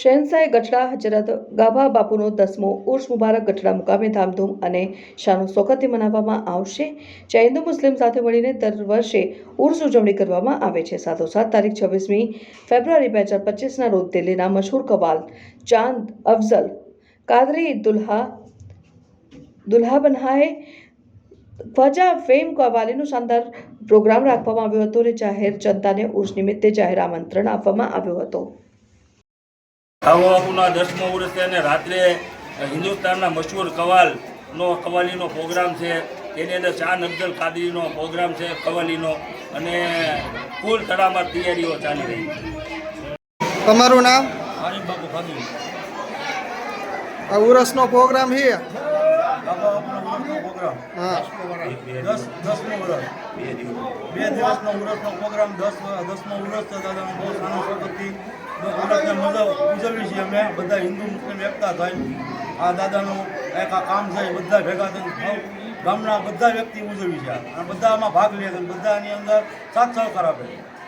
શહેનશાહ ગઢડા હજરત ગાભા બાપુનો દસમો ઉર્સ મુબારક ગઢડા મુકામે ધામધૂમ અને શાનો સોખતથી મનાવવામાં આવશે. જ્યાં હિન્દુ મુસ્લિમ સાથે મળીને દર વર્ષે ઉર્સ ઉજવણી કરવામાં આવે છે. સાથોસાથ તારીખ છવ્વીસમી ફેબ્રુઆરી બે હજાર પચીસના રોજ દિલ્હીના મશહૂર કવાલ ચાંદ અફઝલ કાદરી દુલ્હા દુલ્હા બન્હાએ ખ્વાજા ફેમ કવાલીનો શાનદાર પ્રોગ્રામ રાખવામાં આવ્યો હતો અને જાહેર જનતાને ઉર્સ નિમિત્તે જાહેર આમંત્રણ આપવામાં આવ્યું હતું. બાપુના દસમો વર્ષ છે અને રાત્રે હિન્દુસ્તાનના મશહૂર કવાલનો કવાલીનો પ્રોગ્રામ છે. તેની અંદર શાન અફઝલ કાદરીનો પ્રોગ્રામ છે કવાલીનો અને કુલ તડામાર તૈયારીઓ ચાલી રહી છે. તમારું નામ? આરીફ બાબુ ખાદરી. આ ઉરસનો પ્રોગ્રામ છે ઉરસ. બે દિવસનો ઉરસનો પ્રોગ્રામ દસ દસમો ઉરસ છે દાદાનો બહુ સારો સ્વાગતથી મજા છીએ અમે. બધા હિન્દુ, મુસ્લિમ એકતા થાય. આ દાદાનું એક આ કામ થાય, બધા ભેગા થઈને ગામના બધા વ્યક્તિ ઉજવી છે અને બધા આમાં ભાગ લે છે. અને બધા આની અંદર સાથ સહકાર આપે છે.